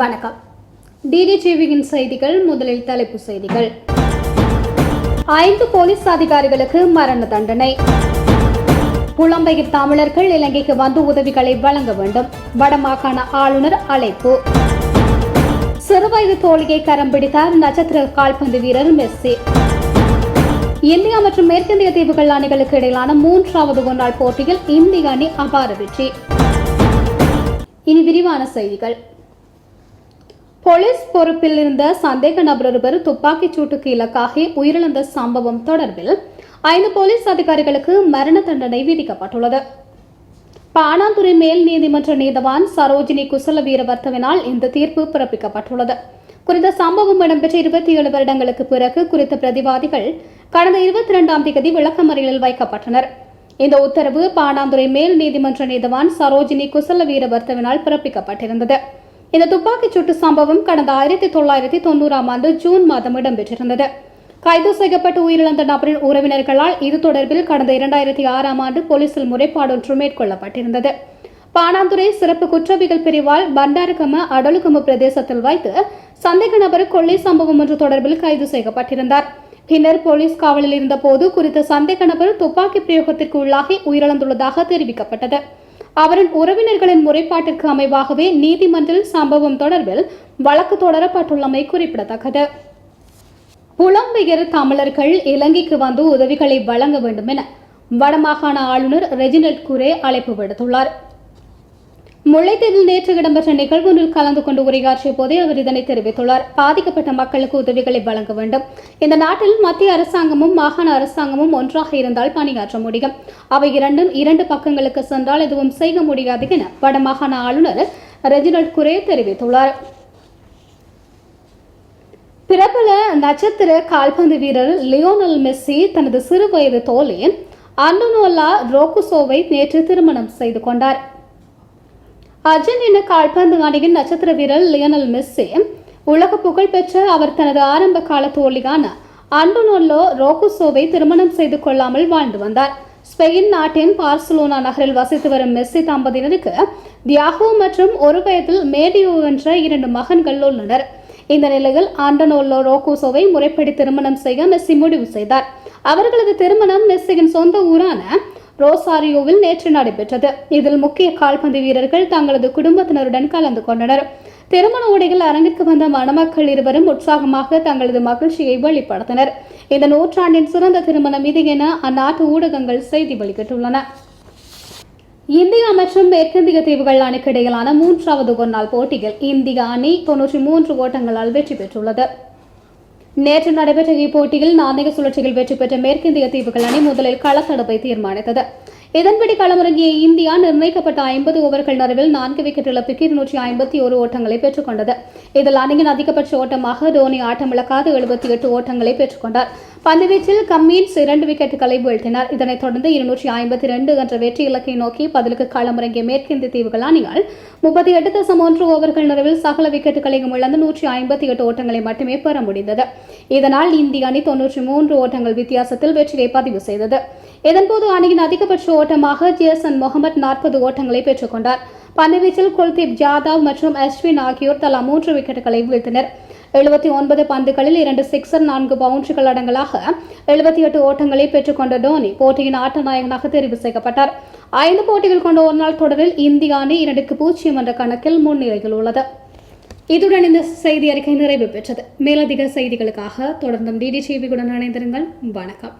வணக்கம். டிடிடிவியின் செய்திகள் முதலில் தலைப்பு செய்திகள். ஐந்து போலீஸ் அதிகாரிகளுக்கு மரண தண்டனை. புலம்பெயர் தமிழர்கள் இலங்கைக்கு வந்து உதவிகளை வழங்க வேண்டும். வடமாகாண ஆளுநர் அழைப்பு. சிறுவயது தோழியை கரம் பிடித்தார் நட்சத்திர கால்பந்து வீரர் மெஸ்ஸி. இந்தியா மற்றும் மேற்கிந்திய தீவுகள் அணிகளுக்கு இடையிலான மூன்றாவது ஒருநாள் போட்டியில் இந்திய அணி அபார வெற்றி. இனி விரிவான செய்திகள். போலீஸ் பொறுப்பில் இருந்த சந்தேக நபர் ஒருவர் துப்பாக்கிச் சூட்டுக்கு இலக்காகி உயிரிழந்த சம்பவம் தொடர்பில் ஐந்து போலீஸ் அதிகாரிகளுக்கு மரண தண்டனை விதிக்கப்பட்டுள்ளது. பாணாந்துறை மேல் நீதிமன்ற நீதவான் சரோஜினி குசல வீரவர்த்தவினால் இந்த தீர்ப்பு பிறப்பிக்கப்பட்டுள்ளது. குறித்த சம்பவம் இடம்பெற்ற இருபத்தி ஏழு வருடங்களுக்கு பிறகு குறித்த பிரதிவாதிகள் கடந்த இருபத்தி இரண்டாம் தேதி விளக்கமறியலில் வைக்கப்பட்டனர். இந்த உத்தரவு பாணாந்துறை மேல் நீதிமன்ற நீதவான் சரோஜினி குசல வீரவர்த்தவினால் பிறப்பிக்கப்பட்டிருந்தது. இந்த துப்பாக்கிச் சூட்டு சம்பவம் கடந்த ஆயிரத்தி தொள்ளாயிரத்தி தொண்ணூறாம் ஆண்டு ஜூன் மாதம் இடம்பெற்றிருந்தது. கைது செய்யப்பட்டு உயிரிழந்த நபரின் உறவினர்களால் இது தொடர்பில் கடந்த இரண்டாயிரத்தி ஆறாம் ஆண்டு போலீசில் முறைப்பாடு ஒன்று மேற்கொள்ளப்பட்டிருந்தது. பாணாந்துறை சிறப்பு குற்றவியல் பிரிவால் பண்டாரகம அடலுகம பிரதேசத்தில் வைத்து சந்தேக நபர் கொள்ளை சம்பவம் ஒன்று தொடர்பில் கைது செய்யப்பட்டிருந்தார். பின்னர் போலீஸ் காவலில் இருந்தபோது குறித்த சந்தேக நபர் துப்பாக்கி பிரயோகத்திற்கு உள்ளாகி உயிரிழந்துள்ளதாக தெரிவிக்கப்பட்டது. அவரின் உறவினர்களின் முறைப்பாட்டிற்கு அமைவாகவே நீதிமன்றில் சம்பவம் தொடர்பில் வழக்கு தொடரப்பட்டுள்ளமை குறிப்பிடத்தக்கது. புலம்பெயர் தமிழர்கள் இலங்கைக்கு வந்து உதவிகளை வழங்க வேண்டும் என வடமாகாண ஆளுநர் ரெஜினல்ட் குரே அழைப்பு விடுத்துள்ளார். முல்லைத்தீவில் நேற்று இடம்பெற்ற நிகழ்வொன்றில் கலந்து கொண்டு உரையாற்றிய போதே அவர் இதனை தெரிவித்துள்ளார். பாதிக்கப்பட்ட மக்களுக்கு உதவிகளை வழங்க வேண்டும். இந்த நாட்டில் மத்திய அரசாங்கமும் மாகாண அரசாங்கமும் ஒன்றாக இருந்தால் பணியாற்ற முடியும். அவை இரண்டும் இரண்டு பக்கங்களுக்கு சென்றால் எதுவும் செய்ய முடியாது என வடமாகாண ஆளுநர் ரெஜினல்ட் குரே தெரிவித்துள்ளார். பிரபல நட்சத்திர கால்பந்து வீரர் லியோனல் மெஸ்ஸி தனது சிறு வயது தோழி அண்டனோலா ரோகுசோவை நேற்று திருமணம் செய்து கொண்டார். அர்ஜென்டினா கால்பந்து அணியின் நட்சத்திர வீரர் லியோனல் மெஸ்ஸி. உலக புகழ்பெற்ற அவர் தனது ஆரம்ப கால தோழியான அண்டோனோலோ ரோகுசோவை திருமணம் செய்து கொள்ளாமல் வாழ்ந்து வந்தார். ஸ்பெயின் நாட்டின் பார்சலோனா நகரில் வசித்து வரும் மெஸ்ஸி தம்பதியினருக்கு தியாகோ மற்றும் ஒரு வயதில் மேடியோ என்ற இரண்டு மகன்கள் உள்ளனர். இந்த நிலையில் ஆண்டனோல்லோ ரோகோசோவை முறைப்படி திருமணம் செய்ய மெஸ்ஸி முடிவு செய்தார். அவர்களது திருமணம் மெஸ்ஸியின் சொந்த ஊரான ரோசாரியோவில் நேற்று நடைபெற்றது. இதில் முக்கிய கால்பந்து வீரர்கள் தங்களது குடும்பத்தினருடன் கலந்து கொண்டனர். திருமண உடைகள் அரங்கிற்கு வந்த மணமக்கள் இருவரும் உற்சாகமாக தங்களது மகிழ்ச்சியை வெளிப்படுத்தினர். இந்த நூற்றாண்டின் சிறந்த திருமணம் இது என அந்நாட்டு ஊடகங்கள் செய்தி வெளியிட்டுள்ளன. இந்தியா மற்றும் மேற்கிந்திய தீவுகள் அணிக்கு இடையிலான மூன்றாவது ஒருநாள் போட்டியில் இந்திய அணி தொன்னூற்றி மூன்று ஓட்டங்களால் வெற்றி பெற்றுள்ளது. நேற்று நடைபெற்ற இப்போட்டியில் நாணய சுழற்சியில் வெற்றி பெற்ற மேற்கிந்திய தீவுகள் அணி முதலில் களத்தடுப்பை தீர்மானித்தது. இதன்படி களமிறங்கிய இந்தியா நிர்ணயிக்கப்பட்ட ஐம்பது ஓவர்கள் நிறைவில் நான்கு விக்கெட் இழப்புக்கு இருநூற்றி ஐம்பத்தி ஒரு ஓட்டங்களை பெற்றுக்கொண்டது. இதில் அணியின் அதிகபட்ச ஓட்டமாக தோனி ஆட்டமிழக்காத எழுபத்தி எட்டு ஓட்டங்களை பெற்றுக்கொண்டார். பந்துவீச்சில் கம்மீன்ஸ் இரண்டு விக்கெட்டுகளை வீழ்த்தினார். இதனைத் தொடர்ந்து இருநூற்றி ஐம்பத்தி ரெண்டு என்ற வெற்றி இலக்கை நோக்கி பதிலுக்கு களமிறங்கிய மேற்கிந்திய தீவுகள் அணியால் முப்பத்தி எட்டு தசம் ஒன்று ஓவர்கள் நிறைவில் சகல விக்கெட்டுகளையும் இழந்து நூற்றி ஐம்பத்தி எட்டு ஓட்டங்களை மட்டுமே பெற முடிந்தது. இதனால் இந்திய அணி தொன்னூற்றி மூன்று ஓட்டங்கள் வித்தியாசத்தில் வெற்றியை பதிவு செய்தது. இதன்போது அணியின் அதிகபட்ச ஓட்டமாக ஜேசன் முகமது நாற்பது ஓட்டங்களை பெற்றுக்கொண்டார் பந்துவீச்சில் குல்தீப் ஜாதவ் மற்றும் அஸ்வின் ஆகியோர் தலா மூன்று விக்கெட்டுகளை வீழ்த்தினர். எழுபத்தி ஒன்பது பந்துகளில் இரண்டு சிக்ஸர் நான்கு பவுண்டரிகள் அடங்கலாக எழுபத்தி எட்டு ஓட்டங்களை பெற்றுக்கொண்ட டோனி போட்டியின் ஆட்ட நாயகனாக தெரிவு செய்யப்பட்டார். ஐந்து போட்டிகள் கொண்ட ஒருநாள் தொடரில் இந்திய அணி இரண்டுக்கு பூஜ்ஜியம் என்ற கணக்கில் முன்னிலையில் உள்ளது. இதுடன் இந்த செய்தி அறிக்கை நிறைவு பெற்றது. மேலதிக செய்திகளுக்காக தொடர்ந்தும் டிடி டிவியுடன் இணைந்திருங்கள். வணக்கம்.